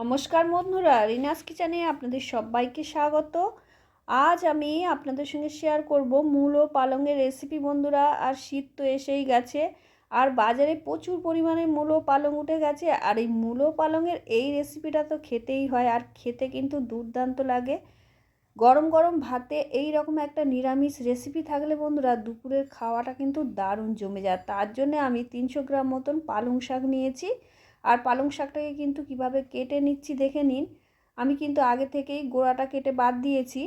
নমস্কার বন্ধুরা, রিনাস কিচেনে আপনাদের সবাইকে স্বাগত। আজ আমি আপনাদের সঙ্গে শেয়ার করব মূল ও পালংয়ের রেসিপি বন্ধুরা। আর শীত তো এসেই গেছে, আর বাজারে প্রচুর পরিমাণে মূলো পালং উঠে গেছে। আর এই মূলো পালংয়ের এই রেসিপিটা তো খেতেই হয়, আর খেতে কিন্তু দুর্দান্ত লাগে। গরম গরম ভাতে এই রকম একটা নিরামিষ রেসিপি থাকলে বন্ধুরা, দুপুরের খাওয়াটা কিন্তু দারুণ জমে যায়। তার জন্য আমি তিনশো গ্রাম মতন পালং শাক নিয়েছি। আর পালং শাকটাকে কিন্তু কীভাবে কেটে নিচ্ছি দেখে নিন। আমি কিন্তু আগে থেকেই গোড়াটা কেটে বাদ দিয়েছি।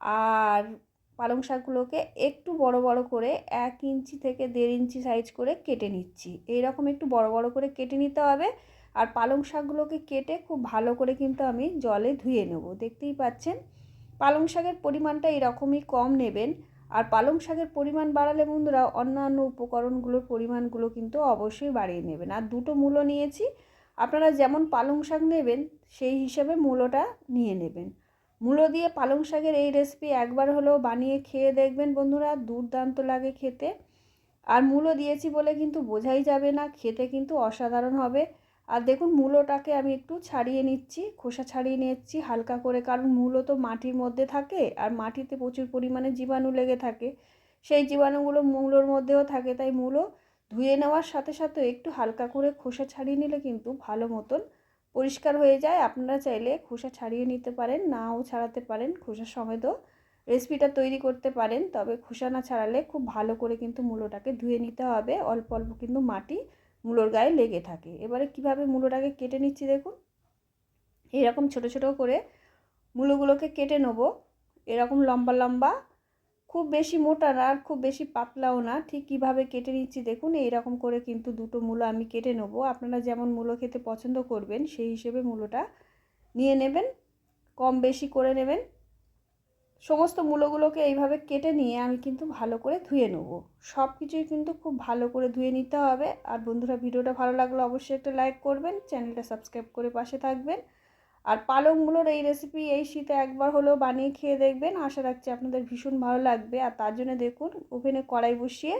আর পালং শাকগুলোকে একটু বড় বড় করে এক ইঞ্চি থেকে দেড় ইঞ্চি সাইজ করে কেটে নিচ্ছি। এই রকম একটু বড় বড় করে কেটে নিতে হবে। আর পালং শাকগুলোকে কেটে খুব ভালো করে কিন্তু আমি জলে ধুয়ে নেব। দেখতেই পাচ্ছেন? পালং শাকের পরিমাণটা এরকমই কম নেবেন। আর পালং শাকের পরিমাণ বাড়ালে বন্ধুরা অন্যান্য উপকরণগুলোর পরিমাণগুলো কিন্তু অবশ্যই বাড়িয়ে নেবেন। আর দুটো মূলো নিয়েছি, আপনারা যেমন পালং শাক নেবেন, সেই হিসাবে মূলোটা নিয়ে নেবেন। মূলো দিয়ে পালং শাকের এই রেসিপি একবার হলেও বানিয়ে খেয়ে দেখবেন বন্ধুরা, দুর্দান্ত লাগে খেতে। আর মূলো দিয়েছি বলে কিন্তু বোঝাই যাবে না, খেতে কিন্তু অসাধারণ হবে। আর দেখুন মূলোটাকে আমি একটু ছাড়িয়ে নিচ্ছি, খোসা ছাড়িয়ে নিচ্ছি হালকা করে, কারণ মূলো তো মাটির মধ্যে থাকে আর মাটিতে প্রচুর পরিমাণে জীবাণু লেগে থাকে। সেই জীবাণুগুলো মূলোর মধ্যেও থাকে, তাই মূলো ধুয়ে নেওয়ার সাথে সাথে একটু হালকা করে খোসা ছাড়িয়ে নিলে কিন্তু ভালো মতন পরিষ্কার হয়ে যায়। আপনারা চাইলে খোসা ছাড়িয়ে নিতে পারেন, নাও ছাড়াতে পারেন, খোসা সমেতও রেসিপিটা তৈরি করতে পারেন। তবে খোসা না ছাড়ালে খুব ভালো করে কিন্তু মূলোটাকে ধুয়ে নিতে হবে। অল্প অল্প কিন্তু মাটি মূলোর গায়ে লেগে থাকে। এবারে কীভাবে মূলোটাকে কেটে নিচ্ছি দেখুন। এরকম ছোট ছোট করে মূলোগুলোকে কেটে নেব। এরকম লম্বা লম্বা, খুব বেশি মোটা না আর খুব বেশি পাতলাও না, ঠিক কীভাবে কেটে নিচ্ছি দেখুন। এইরকম করে কিন্তু দুটো মূলো আমি কেটে নেব। আপনারা যেমন মূলো খেতে পছন্দ করবেন, সেই হিসেবে মূলোটা নিয়ে নেবেন, কম বেশি করে নেবেন। সমস্ত মূলোগুলোকে এইভাবে কেটে নিয়ে আমি কিন্তু ভালো করে ধুয়ে নেব। সব কিছুই কিন্তু খুব ভালো করে ধুয়ে নিতে হবে। আর বন্ধুরা, ভিডিওটা ভালো লাগলে অবশ্যই একটা লাইক করবেন, চ্যানেলটা সাবস্ক্রাইব করে পাশে থাকবেন। আর পালংগুলোর এই রেসিপি এই শীতে একবার হলেও বানিয়ে খেয়ে দেখবেন। আশা রাখছি আপনাদের ভীষণ ভালো লাগবে। আর তার জন্য দেখুন, ওভেনে কড়াই বসিয়ে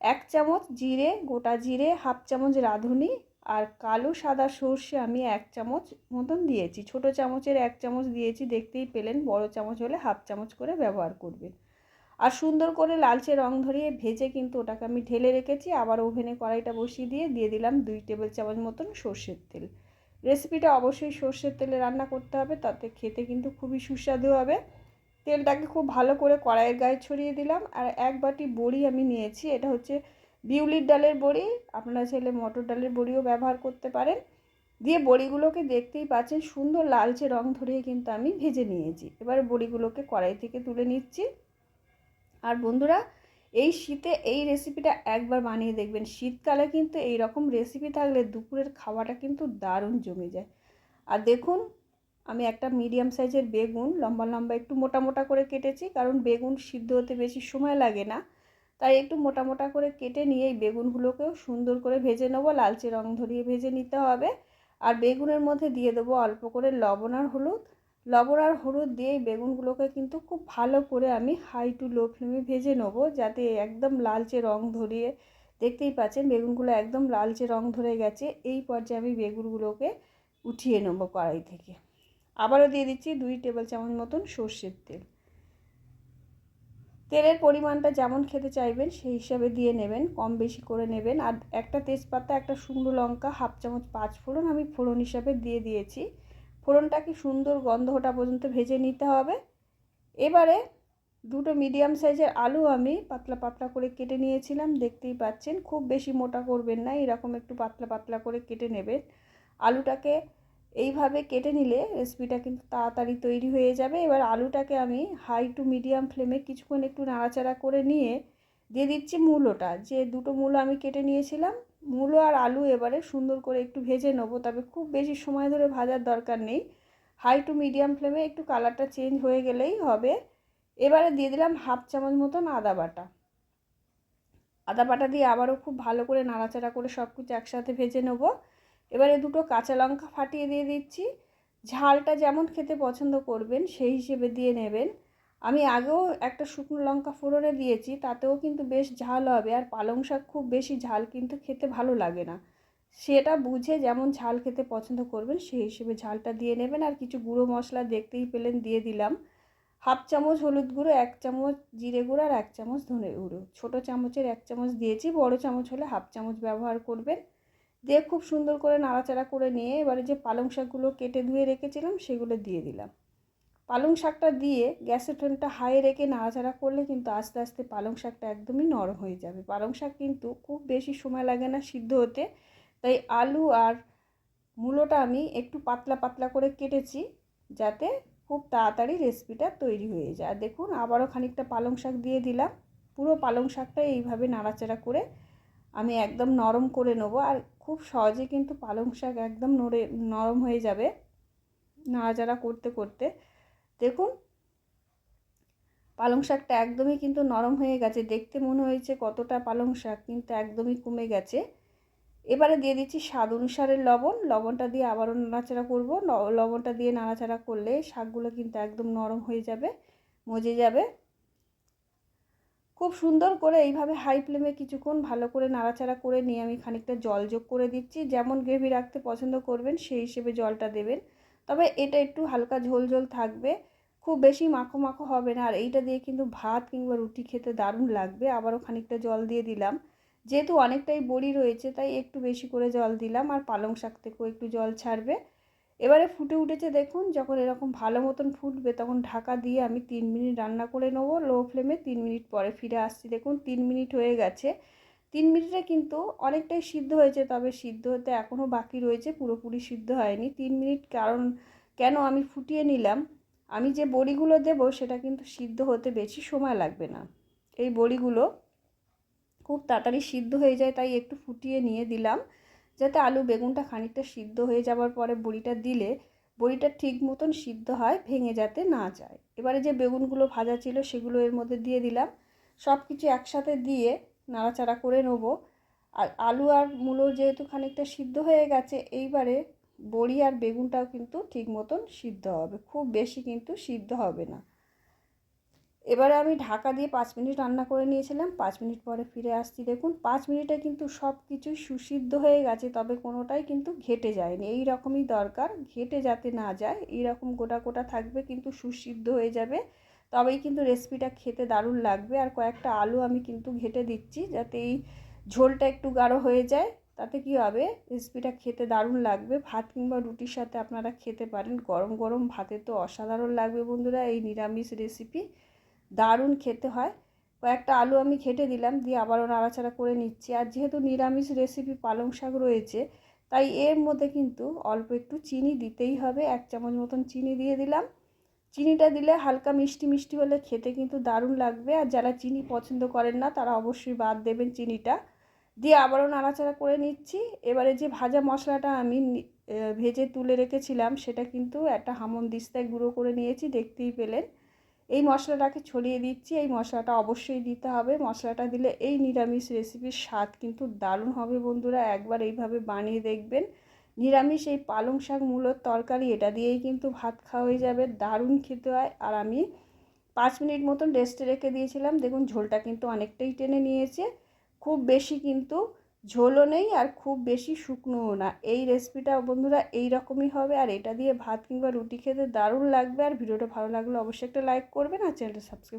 এক চামচ জিরে, গোটা জিরে, হাফ চামচ রাঁধুনি আর কালো সাদা সর্ষে আমি এক চামচ মতন দিয়েছি। ছোট চামচের এক চামচ দিয়েছি, দেখতেই পেলেন, বড় চামচ হলে হাফ চামচ করে ব্যবহার করবেন। আর সুন্দর করে লালচে রং ধরিয়ে ভেজে কিন্তু ওটাকে আমি ঢেলে রেখেছি। আবার ওভেনে কড়াইটা বসিয়ে দিয়ে দিয়ে দিলাম দুই টেবিল চামচ মতন সর্ষের তেল। রেসিপিটা অবশ্যই সর্ষের তেলে রান্না করতে হবে, তাতে খেতে কিন্তু খুবই সুস্বাদু হবে। তেলটাকে খুব ভালো করে কড়াইয়ের গায়ে ছড়িয়ে দিলাম। আর এক বাটি বড়ি আমি নিয়েছি, এটা হচ্ছে বিউলির ডালের বড়ি, আপনারা চাইলে মটর ডালের বড়িও ব্যবহার করতে পারেন। দিয়ে বড়িগুলোকে দেখতেই পাচ্ছেন, সুন্দর লালচে রং ধরিয়ে কিন্তু আমি ভেজে নিয়েছি। এবার বড়িগুলোকে কড়াই থেকে তুলে নিচ্ছি। আর বন্ধুরা, এই শীতে এই রেসিপিটা একবার বানিয়ে দেখবেন। শীতকালে কিন্তু এই রকম রেসিপি থাকলে দুপুরের খাওয়াটা কিন্তু দারুণ জমে যায়। আর দেখুন, আমি একটা মিডিয়াম সাইজের বেগুন, লম্বা লম্বা একটু মোটা মোটা করে কেটেছি, কারণ বেগুন সিদ্ধ হতে বেশি সময় লাগে না। তাই একটু মোটা মোটা করে কেটে নিয়ে এই বেগুনগুলোকেও সুন্দর করে ভেজে নেব, লালচে রং ধরিয়ে ভেজে নিতে হবে। আর বেগুনের মধ্যে দিয়ে দেবো অল্প করে লবণ আর হলুদ। লবণ আর হলুদ দিয়ে বেগুনগুলোকে কিন্তু খুব ভালো করে আমি হাই টু লো ফ্লেমে ভেজে নেব, যাতে একদম লালচে রং ধরিয়ে, দেখতেই পাচ্ছেন বেগুনগুলো একদম লালচে রং ধরে গেছে। এই পর্যায়ে আমি বেগুনগুলোকে উঠিয়ে নেব কড়াই থেকে। আবারও দিয়ে দিচ্ছি দুই টেবিল চামচ মতন সর্ষের তেল। তেলের পরিমাণটা যেমন খেতে চাইবেন, সেই হিসাবে দিয়ে নেবেন, কম বেশি করে নেবেন। আর একটা তেজপাতা, একটা শুকনো লঙ্কা, হাফ চামচ পাঁচ ফোড়ন আমি ফোড়ন হিসাবে দিয়ে দিয়েছি। ফোড়নটাকে সুন্দর গন্ধ ওটা পর্যন্ত ভেজে নিতে হবে। এবারে দুটো মিডিয়াম সাইজের আলু আমি পাতলা পাতলা করে কেটে নিয়েছিলাম, দেখতেই পাচ্ছেন। খুব বেশি মোটা করবেন না, এরকম একটু পাতলা পাতলা করে কেটে নেবেন। আলুটাকে এইভাবে কেটে নিলে রেসিপিটা কিন্তু তাড়াতাড়ি তৈরি হয়ে যাবে। এবার আলুটাকে আমি হাই টু মিডিয়াম ফ্লেমে কিছুক্ষণ একটু নাড়াচাড়া করে নিয়ে দিয়ে দিচ্ছি মূলোটা। যে দুটো মূলো আমি কেটে নিয়েছিলাম, মূলো আর আলু এবারে সুন্দর করে একটু ভেজে নেব। তবে খুব বেশি সময় ধরে ভাজার দরকার নেই। হাই টু মিডিয়াম ফ্লেমে একটু কালারটা চেঞ্জ হয়ে গেলেই হবে। এবারে দিয়ে দিলাম হাফ চামচ মতন আদা বাটা। আদা বাটা দিয়ে আবারও খুব ভালো করে নাড়াচাড়া করে সব কিছু একসাথে ভেজে নেব। এবারে দুটো কাঁচা লঙ্কা ফাটিয়ে দিয়ে দিচ্ছি। ঝালটা যেমন খেতে পছন্দ করবেন, সেই হিসেবে দিয়ে নেবেন। আমি আগেও একটা শুকনো লঙ্কা ফোড়নে দিয়েছি, তাতেও কিন্তু বেশ ঝাল হবে। আর পালং শাক খুব বেশি ঝাল কিন্তু খেতে ভালো লাগে না। সেটা বুঝে যেমন ঝাল খেতে পছন্দ করবেন, সেই হিসেবে ঝালটা দিয়ে নেবেন। আর কিছু গুঁড়ো মশলা দেখতেই পেলেন, দিয়ে দিলাম। হাফ চামচ হলুদ গুঁড়ো, এক চামচ জিরে গুঁড়ো আর এক চামচ ধনে গুঁড়ো। ছোটো চামচের এক চামচ দিয়েছি, বড় চামচ হলে হাফ চামচ ব্যবহার করবেন। দিয়ে খুব সুন্দর করে নাড়াচাড়া করে নিয়ে এবারে যে পালং শাকগুলো কেটে ধুয়ে রেখেছিলাম, সেগুলো দিয়ে দিলাম। পালং শাকটা দিয়ে গ্যাসের ফ্লেমটা হাই রেখে নাড়াচাড়া করলে কিন্তু আস্তে আস্তে পালং শাকটা একদমই নরম হয়ে যাবে। পালং শাক কিন্তু খুব বেশি সময় লাগে না সিদ্ধ হতে, তাই আলু আর মূলোটা আমি একটু পাতলা পাতলা করে কেটেছি যাতে খুব তাড়াতাড়ি রেসিপিটা তৈরি হয়ে যায়। দেখুন, আবারও খানিকটা পালং শাক দিয়ে দিলাম। পুরো পালং শাকটা এইভাবে নাড়াচাড়া করে আমি একদম নরম করে নেব। আর খুব সহজে কিন্তু পালং শাক একদম নড়ে, নরম হয়ে যাবে নাড়াচাড়া করতে করতে। দেখুন, পালং শাকটা একদমই কিন্তু নরম হয়ে গেছে। দেখতে মনে হয়েছে কতটা পালং শাক, কিন্তু একদমই কমে গেছে। এবারে দিয়ে দিচ্ছি স্বাদ অনুসারে লবণ। লবণটা দিয়ে আবারও নাড়াচাড়া করব। লবণটা দিয়ে নাড়াচাড়া করলে শাকগুলো কিন্তু একদম নরম হয়ে যাবে, মজে যাবে। খুব সুন্দর করে এইভাবে হাই ফ্লেমে কিছুক্ষণ ভালো করে নাড়াচাড়া করে নিয়ে আমি খানিকটা জল যোগ করে দিচ্ছি। যেমন গ্রেভি রাখতে পছন্দ করবেন, সেই হিসেবে জলটা দেবেন। তবে এটা একটু হালকা ঝোল ঝোল থাকবে। খুব বেশি মাখো মাখো হবে না। আর এইটা দিয়ে কিন্তু ভাত কিংবা রুটি খেতে দারুণ লাগবে। আবারও খানিকটা জল দিয়ে দিলাম। যেহেতু অনেকটাই বড়ি রয়েছে, তাই একটু বেশি করে জল দিলাম। আর পালং শাক থেকেও একটু জল ছাড়বে। এবারে ফুটে উঠেছে দেখুন, যখন এরকম ভালো মতন ফুটবে তখন ঢাকা দিয়ে আমি তিন মিনিট রান্না করে নেব। লো ফ্লেমে তিন মিনিট পরে ফিরে আসছি। দেখুন, তিন মিনিট হয়ে গেছে। তিন মিনিটে কিন্তু অনেকটাই সিদ্ধ হয়েছে, তবে সিদ্ধ হতে এখনও বাকি রয়েছে, পুরোপুরি সিদ্ধ হয়নি। তিন মিনিট কারণ, কেন আমি ফুটিয়ে নিলাম? আমি যে বড়িগুলো দেব সেটা কিন্তু সিদ্ধ হতে বেশি সময় লাগবে না। এই বড়িগুলো খুব তাড়াতাড়ি সিদ্ধ হয়ে যায়, তাই একটু ফুটিয়ে নিয়ে দিলাম। যাতে আলু বেগুনটা খানিকটা সিদ্ধ হয়ে যাওয়ার পরে বড়িটা দিলে বড়িটা ঠিক মতন সিদ্ধ হয়, ভেঙে যাতে না যায়। এবারে যে বেগুনগুলো ভাজা ছিল সেগুলো এর মধ্যে দিয়ে দিলাম। সব কিছু একসাথে দিয়ে নাড়াচাড়া করে নেব। আর আলু আর মূলো যেহেতু খানিকটা সিদ্ধ হয়ে গেছে, এইবারে বড়ি আর বেগুনটাও কিন্তু ঠিক মতন সিদ্ধ হবে। খুব বেশি কিন্তু সিদ্ধ হবে না। এবারে আমি ঢাকা দিয়ে পাঁচ মিনিট রান্না করে নিয়েছিলাম। পাঁচ মিনিট পরে ফিরে আসছি, দেখুন। পাঁচ মিনিটে কিন্তু সব কিছুই সুসিদ্ধ হয়ে গেছে, তবে কোনোটাই কিন্তু ঘেটে যায়নি। এই রকমই দরকার, ঘেটে যাতে না যায়, এই রকম গোটা গোটা থাকবে কিন্তু সুসিদ্ধ হয়ে যাবে। তবেই কিন্তু রেসিপিটা খেতে দারুণ লাগবে। আর কয়েকটা আলু আমি কিন্তু ঘেটে দিচ্ছি, যাতে এই ঝোলটা একটু গাঢ় হয়ে যায়। তাতে কি হবে? রেসিপিটা খেতে দারুণ লাগবে। ভাত কিংবা রুটির সাথে আপনারা খেতে পারেন। গরম গরম ভাতে তো অসাধারণ লাগবে বন্ধুরা, এই নিরামিষ রেসিপি। দারুণ খেতে হয়। কয়েকটা আলু আমি খেটে দিলাম, দিয়ে আবারও নাড়াচাড়া করে নিচ্ছি। আর যেহেতু নিরামিষ রেসিপি পালং শাক রয়েছে, তাই এর মধ্যে কিন্তু অল্প একটু চিনি দিতেই হবে। এক চামচ মতন চিনি দিয়ে দিলাম। চিনিটা দিলে হালকা মিষ্টি মিষ্টি হলে খেতে কিন্তু দারুণ লাগবে। আর যারা চিনি পছন্দ করেন না, তারা অবশ্যই বাদ দেবেন চিনিটা। দিয়ে আবারও নাড়াচাড়া করে নিচ্ছি। এবারে যে ভাজা মশলাটা আমি ভেজে তুলে রেখেছিলাম, সেটা কিন্তু একটা হামন দিস্তায় গুঁড়ো করে নিয়েছি, দেখতেই পেলেন। এই মশলাটাকে ছড়িয়ে দিচ্ছি, এই মশলাটা অবশ্যই দিতে হবে। মশলাটা দিলে এই নিরামিষ রেসিপির স্বাদ কিন্তু দারুণ হবে বন্ধুরা। একবার এইভাবে বানিয়ে দেখবেন। নিরামিষ এই পালং শাক মূলোর তরকারি, এটা দিয়েই কিন্তু ভাত খাওয়া হয়ে যাবে, দারুণ খেতে হয়। আর আমি পাঁচ মিনিট মতন রেস্টে রেখে দিয়েছিলাম। দেখুন ঝোলটা কিন্তু অনেকটাই টেনে নিয়েছে। খুব বেশি কিন্তু ঝোলও নেই আর খুব বেশি শুকনোও না। এই রেসিপিটা বন্ধুরা এই রকমই হবে আর এটা দিয়ে ভাত কিংবা রুটি খেতে দারুণ লাগবে। আর ভিডিওটা ভালো লাগলে অবশ্যই একটা লাইক করবেন আর চ্যানেলটা সাবস্ক্রাইব